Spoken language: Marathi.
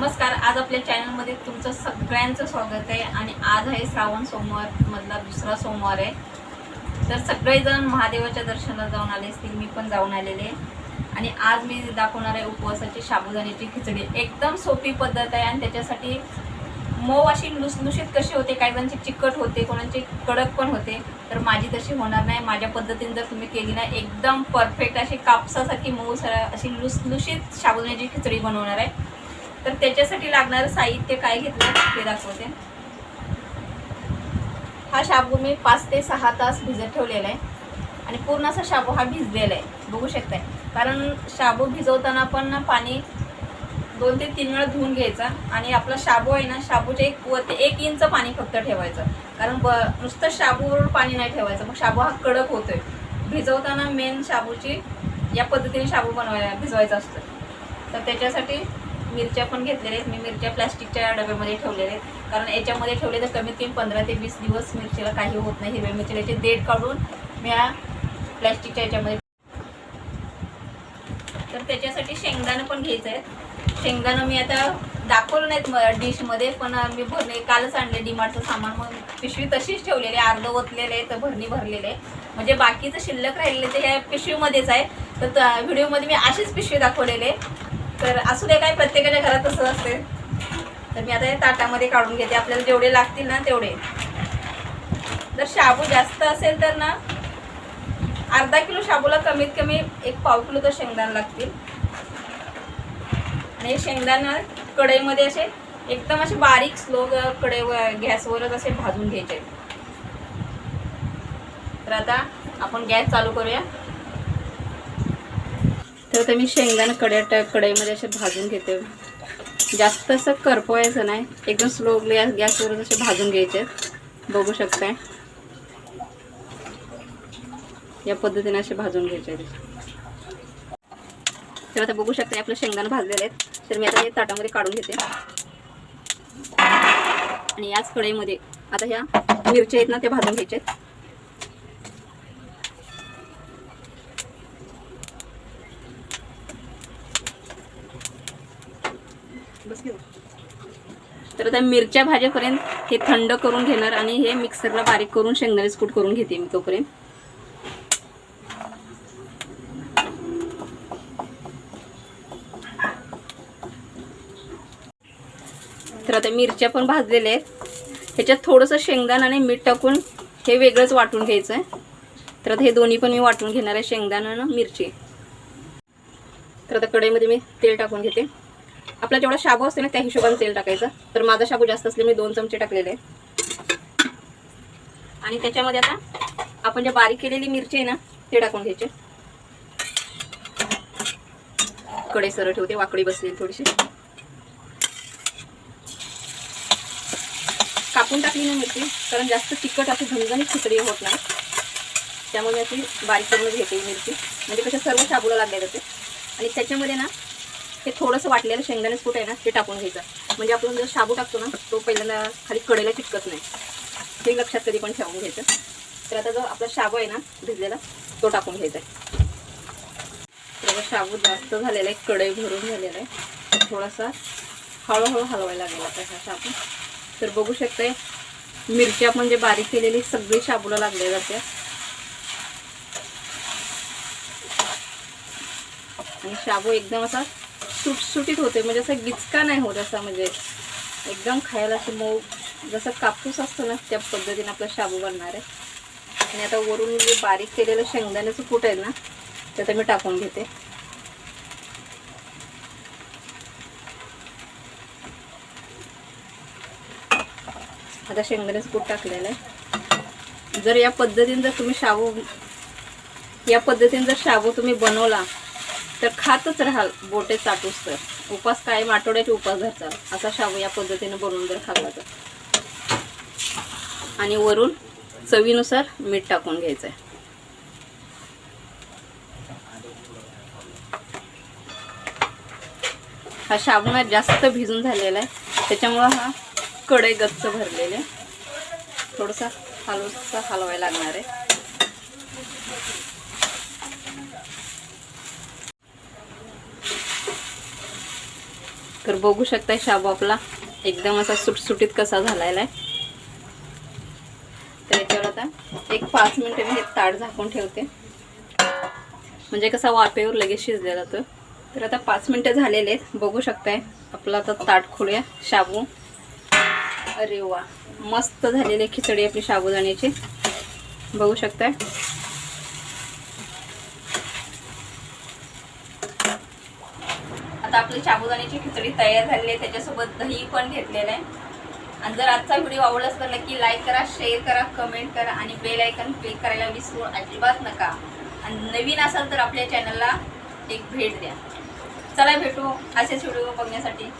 नमस्कार आज आपल्या चॅनलमध्ये तुमचं सगळ्यांचं स्वागत आहे आणि आज आहे श्रावण सोमवार मधला दुसरा सोमवार आहे. तर सगळेजण महादेवाच्या दर्शनाला जाऊन आले असतील मी पण जाऊन आलेले आणि आज मी दाखवणार आहे उपवासाची साबुदाण्याची खिचडी. एकदम सोपी पद्धत आहे आणि त्याच्यासाठी मऊ अशी लुसलुशीत कशी होते काही जणांची चिकट होते कोणाची कडक पण होते तर माझी तशी होणार नाही. माझ्या पद्धतीने जर तुम्ही केली ना एकदम परफेक्ट अशी कापसासारखी मऊ सर अशी लुसलुशीत साबुदाण्याची खिचडी बनवणार आहे. तर त्याच्यासाठी लागणारं साहित्य काय घेतलं ते दाखवते. हा शाबू मी पाच ते सहा तास भिजत ठेवलेला आहे. आणि पूर्ण असा शाबू हा भिजलेला आहे. बघू शकताय. कारण शाबू भिजवताना पण पाणी दोन ते तीन वेळा धुवून घ्यायचा. आणि आपला शाबू आहे ना शाबूचे एक वरती एक इंच पाणी फक्त ठेवायचं. कारण ब नुसतं शाबूवर पाणी नाही ठेवायचं. मग शाबू हा कडक होतोय. भिजवताना मेन शाबूची या पद्धतीने शाबू बनवायला भिजवायचा असतो. तर त्याच्यासाठी मिरच्या पण घेतलेल्या आहेत. मी मिरच्या प्लास्टिकच्या डब्यामध्ये ठेवलेल्या आहेत. कारण याच्यामध्ये ठेवले तर कमीत कमी पंधरा ते वीस दिवस मिरचीला काही होत नाही. हिरव्या मिरचीला याचे देठ काढून मी या प्लॅस्टिकच्या याच्यामध्ये तर त्याच्यासाठी शेंगदाणं पण घ्यायचं आहे. शेंगदाणं मी आता दाखवलं नाहीत म डिशमध्ये पण मी भरणे कालच आणले डीमार्टचं सामान. मग पिशवी तशीच ठेवलेली आहे. अर्ध ओतलेलं आहे तर भरणी भरलेलं आहे. म्हणजे बाकीचं शिल्लक राहिलेलं ते ह्या पिशवीमध्येच आहे. तर व्हिडिओमध्ये मी अशीच पिशवी दाखवलेले तर असू दे काय प्रत्येकाच्या घरात असं असते तर मी आता हे ताटामध्ये काढून घेते. आपल्याला जेवढे लागतील ना तेवढे. जर शाबू जास्त असेल तर ना अर्धा किलो शाबूला कमीत कमी एक पाव किलो तर शेंगदाणे लागतील. आणि शेंगदाणा कढईमध्ये असे एकदम असे बारीक स्लो कडे गॅसवरच असे भाजून घ्यायचे. तर आता आपण गॅस चालू करूया. तर आता मी शेंगदाणा कड्या कढईमध्ये असे भाजून घेते. जास्त असं करपवायचं नाही. एकदम स्लो गॅस गॅसवरच असे भाजून घ्यायचे. बघू शकताय. या पद्धतीने असे भाजून घ्यायचे तर आता बघू शकता आपलं शेंगदाणा भाजलेले आहेत. तर मी आता हे ताटामध्ये काढून घेते. आणि याच कढईमध्ये आता ह्या मिरच्या आहेत ना त्या भाजून घ्यायच्या आहेत. तर आता मिरच्या भाज्यापर्यंत हे थंड करून घेणार आणि हे मिक्सरला बारीक करून शेंगदाण्याच कूट करून घेते मी तोपर्यंत. तर आता मिरच्या पण भाजलेल्या आहेत. ह्याच्यात थोडंसं शेंगदाणा आणि मीठ टाकून हे वेगळंच वाटून घ्यायचं आहे. तर आता हे दोन्ही पण मी वाटून घेणार आहे शेंगदाणा आणि मिरची. तर आता कढईमध्ये मी तेल टाकून घेते. आपला जेवढा शाबू असते ना त्या हिशोबाने तेल टाकायचं. तर माझा शाबू जास्त असले मी दोन चमचे टाकलेले. आणि त्याच्यामध्ये आता आपण जे बारीक केलेली मिरची आहे ना ते टाकून घ्यायचे. कडे सरळ ठेवते वाकडी बसलेली थोडीशी. कापून टाकली ना मिरची कारण जास्त तिखट अशी झणझणीत खिचडी होत नाही. त्यामुळे मी अशी बारीक करून घेते मिरची. म्हणजे कशा सर्व शाबूला लागले जाते आणि त्याच्यामध्ये ना हे थोडंसं वाटलेलं शेंगदाणे कूट आहे ना ते टाकून घ्यायचं. म्हणजे आपण जर शाबू टाकतो ना तो पहिल्यांदा खाली कडेला चिटकत नाही. हे लक्षात कधी पण ठेवून घ्यायचं. तर आता जो आपला शाबू आहे ना भिजलेला तो टाकून घ्यायचा आहे. तर शाबू जास्त झालेला आहे कढई भरून झालेला आहे. थोडासा हळूहळू हलवायला लागेल आता हा शाबू. तर बघू शकते मिरची आपण जे बारीक केलेली सगळी शाबूला लागल्या जाते आणि शाबू एकदम असा सुटसुटीत होते म्हणजे असं गिचका नाही होत असा म्हणजे एकदम खायला असं मऊ जसं कापूस असतो ना त्या पद्धतीने आपला शाबू बनणार आहे. आणि आता वरून जे बारीक केलेलं शेंगदाण्याचं कूट आहे ना ते आता मी टाकून घेते. आता शेंगदाण्याचं कूट टाकलेलं आहे. जर या पद्धतीने जर तुम्ही शाबू या पद्धतीने जर शाबू तुम्ही बनवला तर खातच राहाल बोटे चाटूस तर. उपास कायम आठवड्याचे उपास धरचाल असा शाबू या पद्धतीने बनवून जर खाल्ला तर. आणि वरून चवीनुसार मीठ टाकून घ्यायचं आहे हा शाबू ना जास्त भिजून झालेला आहे. त्याच्यामुळं हा कढई गच्च भरलेले थोडंसं हलूसा हलवायला लागणार आहे. तर बघू शकताय शाबू आपला एकदम असा सुटसुटीत कसा झालेला आहे तर याच्यावर आता एक पाच मिनिटं मी हे ताट झाकून ठेवते. म्हणजे कसा वाफेवर लगेच शिजला जातो तर आता पाच मिनिटं झालेले आहेत. बघू शकताय आपलं आता ताट खोलूया. शाबू. अरे वा. मस्त झालेली आहे खिचडी आपली साबुदाण्याची बघू शकताय. आता आपली साबुदाण्याची खिचडी तयार झालेली आहे. त्याच्यासोबत दही पण घेतलेलं आहे. आणि जर आजचा व्हिडिओ आवडला असेल तर लाईक करा शेअर करा कमेंट करा आणि बेल आयकन क्लिक करायला विसरू अजिबात नका. आणि नवीन असाल तर आपल्या चॅनलला एक भेट द्या. चला भेटू असेच व्हिडिओ बघण्यासाठी.